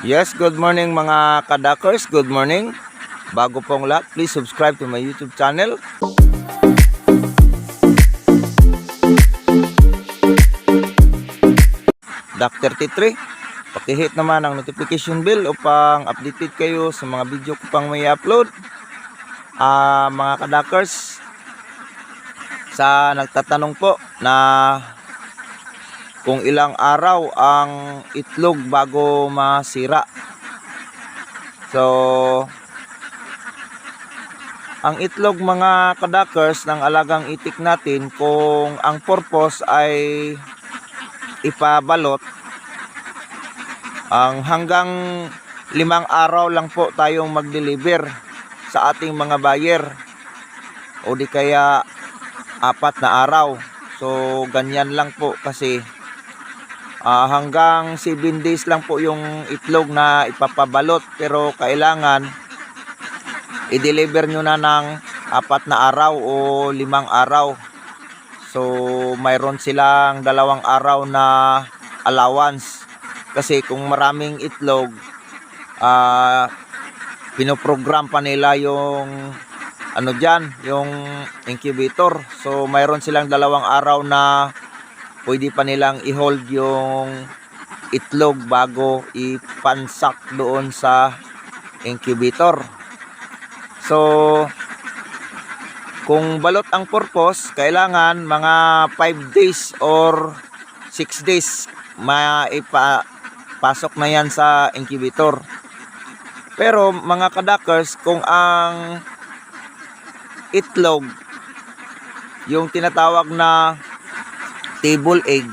Yes, good morning mga kadakers. Good morning. Bago pong lahat, please subscribe to my YouTube channel. Doc 33. Pakihit naman ang notification bell upang updated kayo sa mga video ko pang may upload. Ah, mga kadakers, sa nagtatanong po na kung ilang araw ang itlog bago masira. So, ang itlog mga kadakers ng alagang itik natin kung ang purpose ay ipabalot ang hanggang limang araw lang po tayong mag-deliver sa ating mga buyer o di kaya apat na araw so ganyan lang po kasi ah, hanggang 7 days lang po yung itlog na ipapabalot. Pero kailangan i-deliver nyo na ng apat na araw o limang araw. So mayroon silang dalawang araw na allowance. Kasi kung maraming itlog ah pinoprogram pa nila yung ano dyan, yung incubator. So, mayroon silang dalawang araw na pwede pa nilang i-hold yung itlog bago ipansak doon sa incubator. So, kung balot ang purpose, kailangan mga 5 days or 6 days maipasok na yan sa incubator. Pero mga kadakers, kung ang itlog, yung tinatawag na table egg,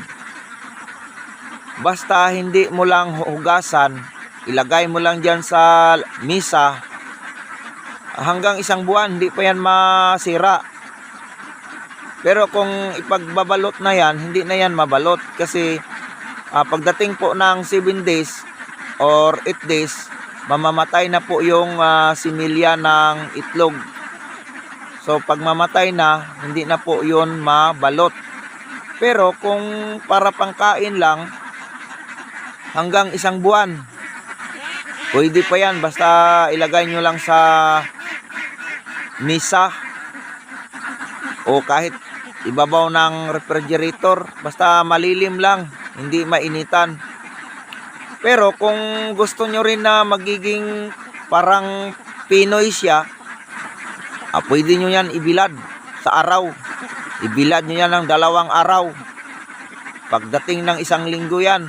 basta hindi mo lang hugasan, ilagay mo lang dyan sa misa, hanggang isang buwan, hindi pa yan masira. Pero kung ipagbabalot na yan, hindi na yan mabalot kasi ah, pagdating po ng 7 days or 8 days, mamamatay na po yung ah, similya ng itlog. So pag mamatay na, hindi na po yun mabalot. Pero kung para pangkain lang, hanggang isang buwan, pwede pa yan. Basta ilagay nyo lang sa misa o kahit ibabaw ng refrigerator. Basta malilim lang, hindi mainitan. Pero kung gusto nyo rin na magiging parang Pinoy siya, ah, pwede nyo yan ibilad sa araw. Ibilad nyo yan ng dalawang araw. Pagdating ng isang linggo yan,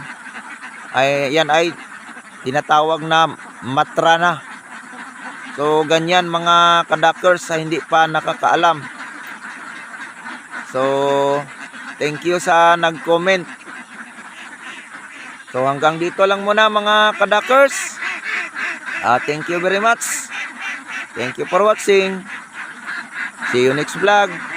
ay yan ay tinatawag na matra na. So ganyan mga kadakers sa hindi pa nakakaalam. So thank you sa nag-comment. So hanggang dito lang muna mga kadakers. Ah, thank you very much. Thank you for watching. See you next vlog.